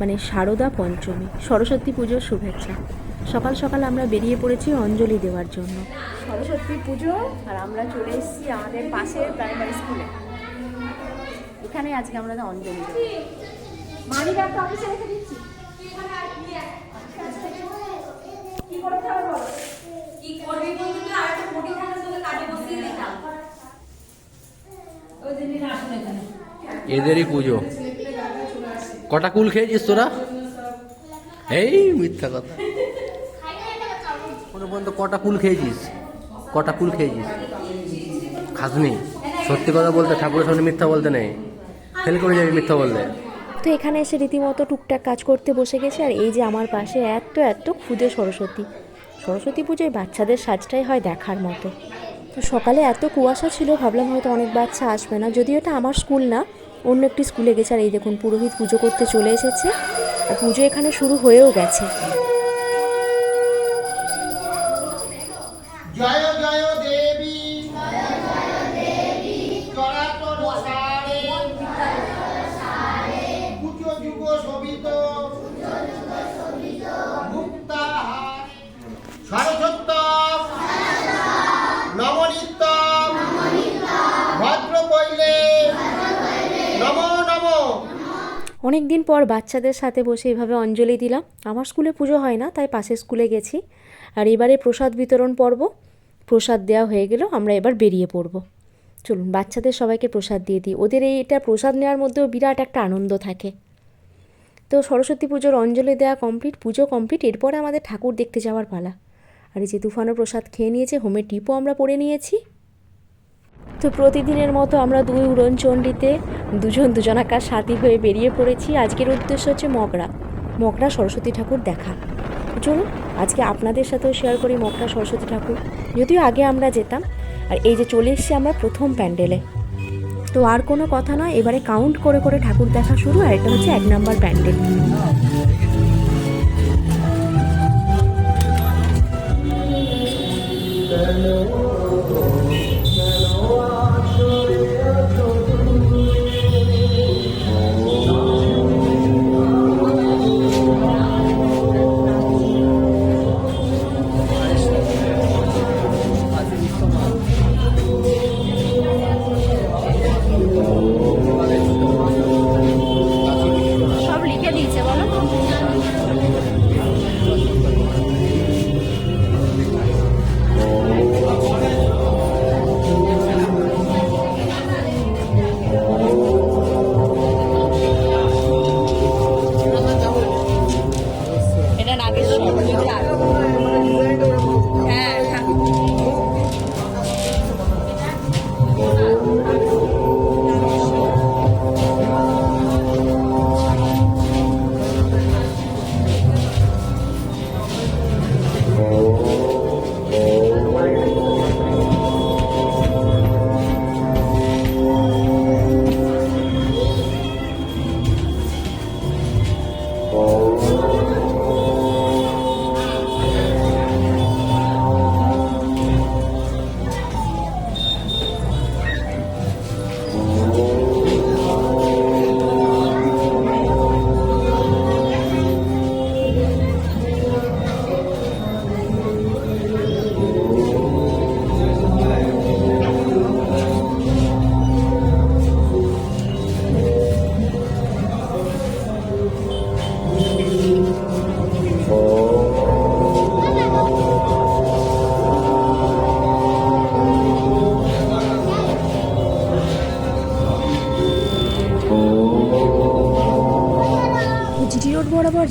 মানে শারদা পঞ্চমী সরস্বতী পুজোর শুভেচ্ছা। সকাল সকাল আমরা বেরিয়ে পড়েছি অঞ্জলি দেওয়ার জন্য। সরস্বতী পুজো আর আমরা চলে এসেছি আমাদের পাশের প্রাইমারি স্কুলে এখানে আজকে আমরা অঞ্জলি দেবো। মানি অফিসে রেখে দিচ্ছি। কি করতে হবে? কি করবি বলতে তুই? আরেকটা মোটি থাকলে তোকে কাজে বসিয়ে দিতাম। ওই দিনই আসলে এখানে। এদেরই পুজো। কটা কুল খেয়েছিস তোরা? এই মিথ্যা কথা। কোনো পর্যন্ত কটা কুল খেয়েছিস? কটা কুল খেয়েছিস? খাসনি। সত্যি কথা বলতে ঠাকুরের সামনে মিথ্যা বলতে নেই। ফেল করে যাবি মিথ্যা বলতে। তো এখানে এসে রীতিমতো টুকটাক কাজ করতে বসে গেছে, আর এই যে আমার পাশে এত এত ক্ষুদে সরস্বতী। সরস্বতী পুজোয় বাচ্চাদের সাজটাই হয় দেখার মতো। তো সকালে এত কুয়াশা ছিল, ভাবলাম হয়তো অনেক বাচ্চা আসবে না, যদিও এটা আমার স্কুল না। অন্য একটি স্কুলে গেছে আর এই দেখুন, পুরোহিত পুজো করতে চলে এসেছে। আর পুজো এখানে শুরু হয়েও গেছে। অনেক দিন পর বাচ্চাদের সাথে বসে এভাবে অঞ্জলি দিলাম। আমার স্কুলে পুজো হয় না, তাই পাশের স্কুলে গেছি। আর এবারে প্রসাদ বিতরণ পর্ব। প্রসাদ দেওয়া হয়ে গেল, আমরা এবার বেরিয়ে পড়ব। চলুন, বাচ্চাদের সবাইকে প্রসাদ দিয়ে দিই। ওদের এই এটা প্রসাদ নেওয়ার মধ্যেও বিরাট একটা আনন্দ থাকে। তো সরস্বতী পুজোর অঞ্জলি দেওয়া কমপ্লিট পুজো কমপ্লিট এরপরে আমাদের ঠাকুর দেখতে যাওয়ার পালা। আর এই যে তুফানো প্রসাদ খেয়ে নিয়েছে, হোমের টিপও আমরা পড়ে নিয়েছি। তো প্রতিদিনের মতো আমরা দুই উড়নচণ্ডীতে দুজন দুজনাকার সাথী হয়ে বেরিয়ে পড়েছি। আজকের উদ্দেশ্য হচ্ছে মগরা। মগরা সরস্বতী ঠাকুর দেখা। চলুন, আজকে আপনাদের সাথেও শেয়ার করি মগরা সরস্বতী ঠাকুর। যদিও আগে আমরা যেতাম, আর এই যে চলে এসেছি আমরা প্রথম প্যান্ডেলে। তো আর কোনো কথা নয়, এবারে কাউন্ট করে করে ঠাকুর দেখা শুরু, আর এটা হচ্ছে এক নাম্বার প্যান্ডেল। সব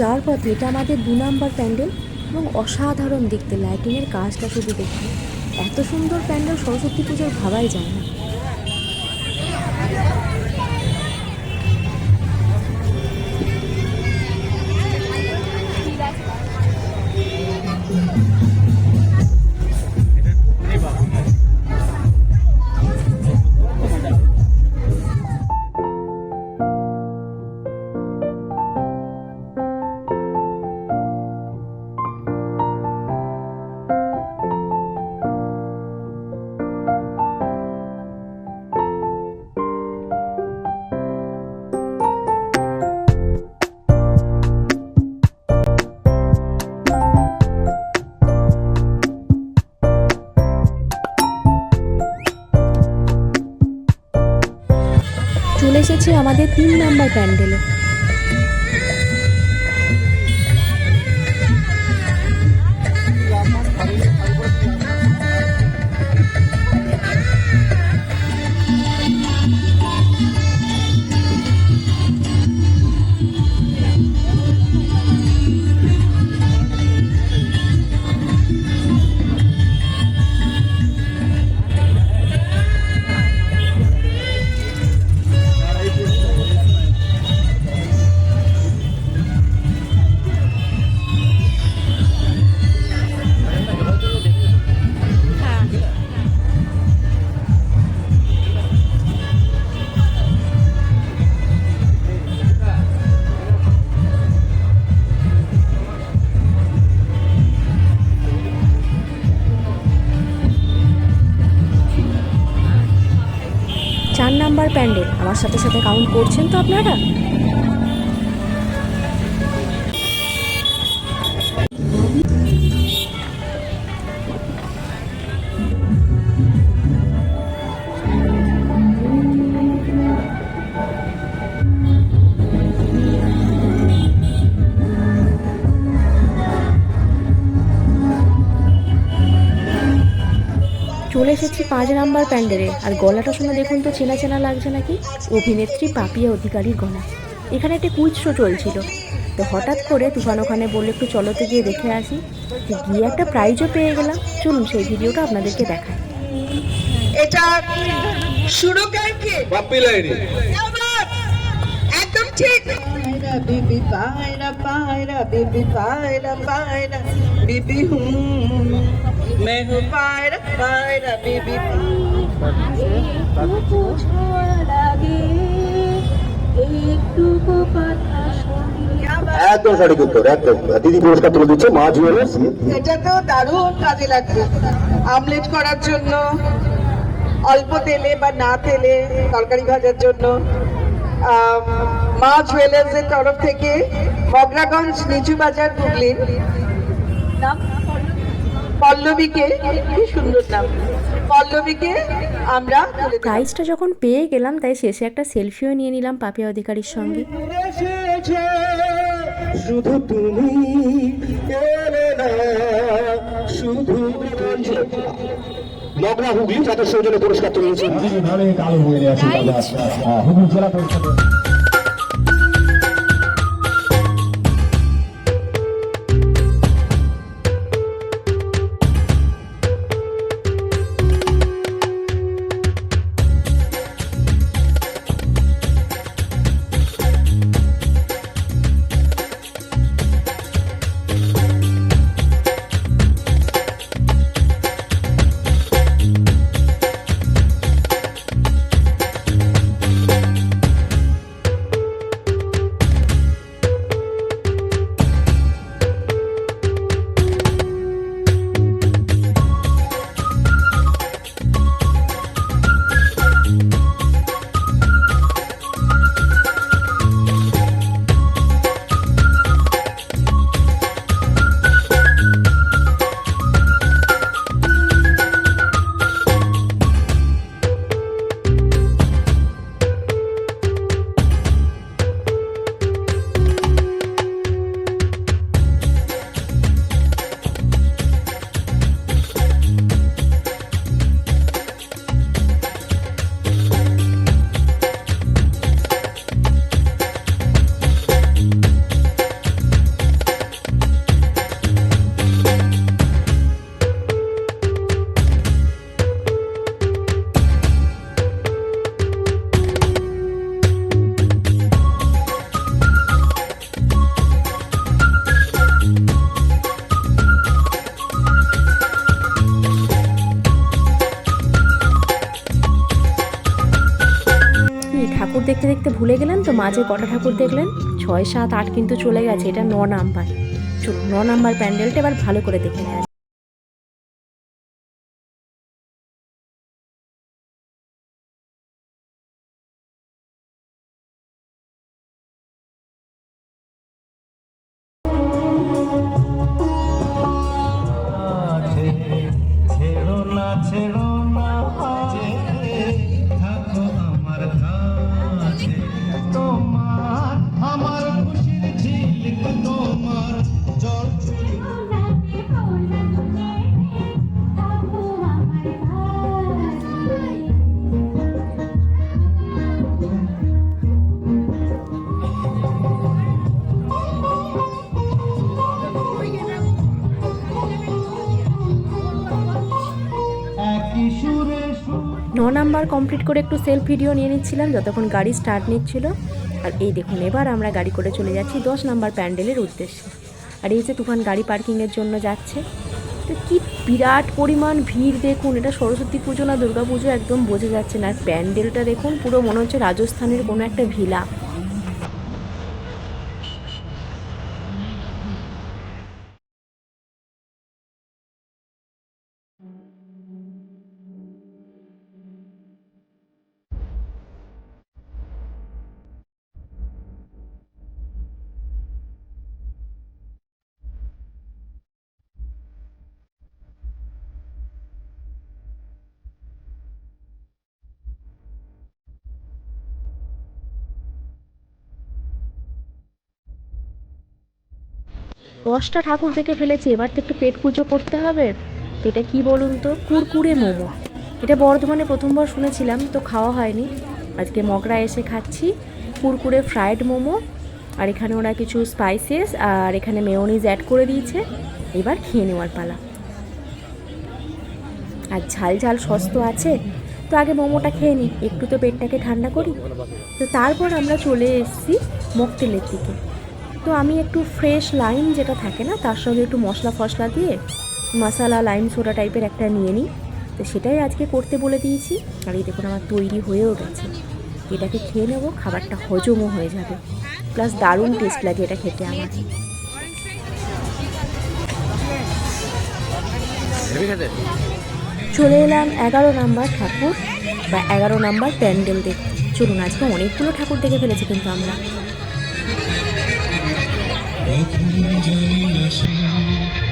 যাওয়ার পথে এটা আমাদের দু নম্বর প্যান্ডেল এবং অসাধারণ দেখতে লাইটিংয়ের কাজটা শুধু দেখতে এত সুন্দর প্যান্ডেল সরস্বতী পুজোর ভাবাই যায় না। চলে এসেছি আমাদের তিন নাম্বার প্যান্ডেলে। চার নাম্বার প্যান্ডেল। আমার সাথে সাথে কাউন্ট করছেন তো আপনারা? পাঁচ নাম্বার প্যান্ডেলে আর গলাটা শুনে দেখুন তো চেনা চেনা লাগছে নাকি অভিনেত্রী পাপিয়া অধিকারীর গলা এখানে একটা কুইজ শো চলছিল তো হঠাৎ করে তুফান ওখানে বললে একটু চলোতে গিয়ে দেখে আসি তো গিয়ে একটা প্রাইজও পেয়ে গেলাম চলুন সেই ভিডিওটা আপনাদেরকে দেখাই এটা শুরু করকে বাপ্পি লাইনি একদম ঠিক পায়রা বিবি পায়রা পায়রা বিবি পায়রা পায়রা বিবি হুম मैं हूँ पायरा পায়রা বিবি একদম সঠিক উত্তর একদম। দিদি পুরস্কার তুলে দিচ্ছে মা জুয়েলার্স এটা তো দারুণ কাজে লাগবে আমলেট করার জন্য অল্প তেলে বা না তেলে তরকারি ভাজার জন্য। মা জুয়েলার্সের তরফ থেকে মগরাগঞ্জ নিচু বাজার হুগলির। নাম? পল্লবীকে কি সুন্দর নাম পল্লবীকে আমরা প্রাইজটা যখন পেয়ে গেলাম তাই শেষে একটা সেলফিও নিয়ে নিলাম পাপিয়া অধিকারীর সঙ্গে। শুধু তুমি এলে না শুধু মগরা হুগলি তাদের সৌজন্য পুরস্কার তুলে দিয়েছেন ভাবে কালো বয়ে আছে দাদা হুগলি জেলা পরিষদের মাঝে কটা ঠাকুর দেখলেন? ছয়, সাত, আট কিন্তু চলে গেছে, এটা ন নাম্বার। চলুন, ন নাম্বার প্যান্ডেলটা এবার ভালো করে দেখে নেওয়া কমপ্লিট করে একটু সেলফ ভিডিও নিয়ে নিচ্ছিলাম, যতক্ষণ গাড়ি স্টার্ট নিচ্ছিল। আর এই দেখুন, এবার আমরা গাড়ি করে চলে যাচ্ছি দশ নাম্বার প্যান্ডেলের উদ্দেশ্যে। আর এই যে তুফান গাড়ি পার্কিংয়ের জন্য যাচ্ছে। তো কী বিরাট পরিমাণ ভিড় দেখুন, এটা সরস্বতী পুজো না দুর্গা পুজো একদম বোঝা যাচ্ছে না। আর প্যান্ডেলটা দেখুন, পুরো মনে হচ্ছে রাজস্থানের কোনো একটা ভিলা। দশটা ঠাকুর দেখে ফেলেছি এবার তো একটু পেট পুজো করতে হবে। তো এটা কি বলুন তো? কুরকুরে মোমো। এটা বর্ধমানে প্রথমবার শুনেছিলাম তো খাওয়া হয়নি। আজকে মগরা এসে খাচ্ছি কুরকুরে ফ্রায়েড মোমো আর এখানে ওরা কিছু স্পাইসেস আর এখানে মেয়োনিজ অ্যাড করে দিয়েছে। এবার খেয়ে নেওয়ার পালা। আর ঝাল ঝাল সস তো আছে তো আগে মোমোটা খেয়ে নিই একটু তো পেটটাকে ঠান্ডা করি। তো তারপর আমরা চলে এসেছি মকটেলের দিকে। তো আমি একটু ফ্রেশ লাইম যেটা থাকে না, তার সঙ্গে একটু মশলা ফসলা দিয়ে মশালা লাইম সোডা টাইপের একটা নিয়ে নিই। তো সেটাই আজকে করতে বলে দিয়েছি। আর এই দেখুন আমার তৈরি হয়েও গেছে। এটাকে খেয়ে নেব, খাবারটা হজমও হয়ে যাবে। প্লাস দারুণ টেস্ট লাগে এটা খেতে আমার। চলে এলাম এগারো নাম্বার ঠাকুর বা এগারো নাম্বার প্যান্ডেল দেখতে। চলুন, আজকে অনেকগুলো ঠাকুর দেখে ফেলেছি কিন্তু আমরা। 着你的心。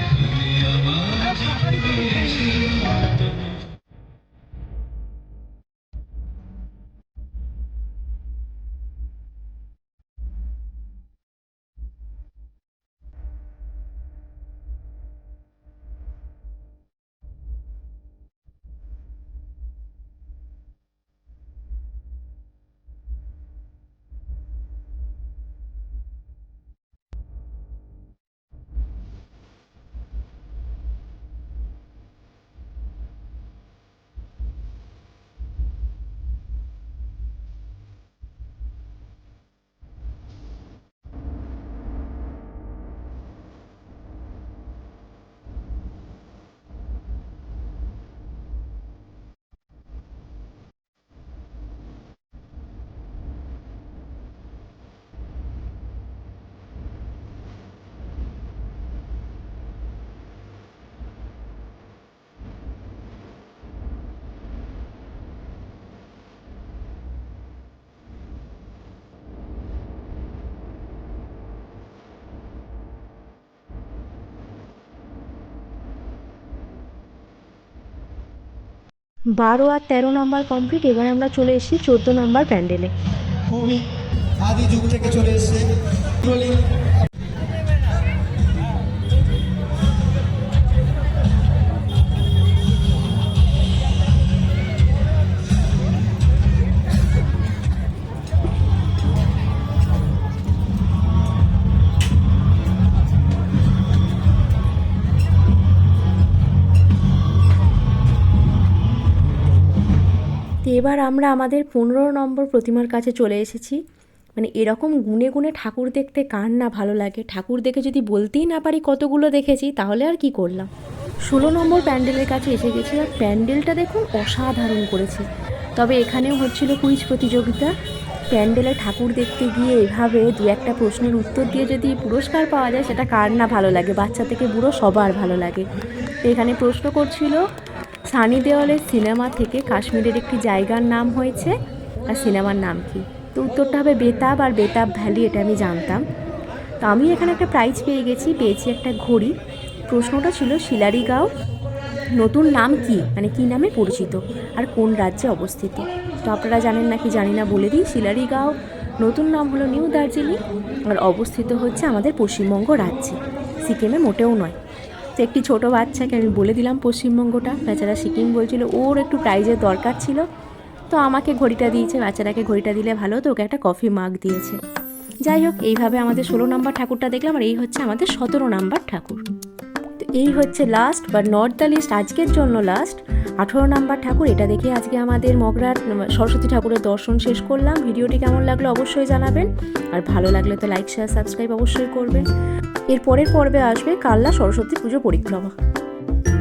বারো আর তেরো নম্বর কমপ্লিট এবার আমরা চলে এসেছি চোদ্দ নম্বর প্যান্ডেলে। খুবই আদি যুগ থেকে চলে এসছে। এবার আমরা আমাদের পনেরো নম্বর প্রতিমার কাছে চলে এসেছি। মানে এরকম গুনে গুনে ঠাকুর দেখতে কার না ভালো লাগে? ঠাকুর দেখে যদি বলতেই না পারি কতগুলো দেখেছি, তাহলে আর কি করলাম? ষোলো নম্বর প্যান্ডেলের কাছে এসে গেছি আর প্যান্ডেলটা দেখুন অসাধারণ করেছে। তবে এখানেও হচ্ছিল কুইজ প্রতিযোগিতা। প্যান্ডেলে ঠাকুর দেখতে গিয়ে এভাবে দু একটা প্রশ্নের উত্তর দিয়ে যদি পুরস্কার পাওয়া যায়, সেটা কার না ভালো লাগে? বাচ্চা থেকে বুড়ো সবার ভালো লাগে। এখানে প্রশ্ন করছিল সানি দেওয়ালের সিনেমা থেকে কাশ্মীরের একটি জায়গার নাম হয়েছে, আর সিনেমার নাম কি? তো উত্তরটা হবে বেতাব আর বেতাব ভ্যালি, এটা আমি জানতাম। তো আমি এখানে একটা প্রাইজ পেয়ে গেছি, পেয়েছি একটা ঘড়ি। প্রশ্নটা ছিল, শিলারিগাঁও, নতুন নাম কি? মানে কি নামে পরিচিত? আর কোন রাজ্যে অবস্থিত? তো আপনারা জানেন নাকি জানি না, বলে দিই। শিলারিগাঁও, নতুন নাম হলো নিউ দার্জিলিং, আর অবস্থিত হচ্ছে আমাদের পশ্চিমবঙ্গ রাজ্যে। সিকিমে মোটেও নয়। তো একটি ছোট বাচ্চাকে আমি বলে দিলাম পশ্চিমবঙ্গটা। বেচারা সিকিম বলছিল, ওর একটু প্রাইজের দরকার ছিল। তো আমাকে ঘড়িটা দিয়েছে, বাচ্চাটাকে ঘড়িটা দিলে ভালো তো ওকে একটা কফি মাগ দিয়েছে। যাই হোক, এইভাবে আমাদের ষোলো নম্বর ঠাকুরটা দেখলাম, আর এই হচ্ছে আমাদের সতেরো নম্বর ঠাকুর। তো এই হচ্ছে লাস্ট বা নর্থ দ্য লিস্ট আজকের জন্য লাস্ট আঠেরো নাম্বার ঠাকুর, এটা দেখে আজকে আমাদের মগরার সরস্বতী ঠাকুরের দর্শন শেষ করলাম। ভিডিওটি কেমন লাগল অবশ্যই জানাবেন। আর ভালো লাগলে তো লাইক শেয়ার সাবস্ক্রাইব অবশ্যই করবেন। এর পরের পর্বে আসবে কাল্লা সরস্বতী পুজো পরিক্রমা।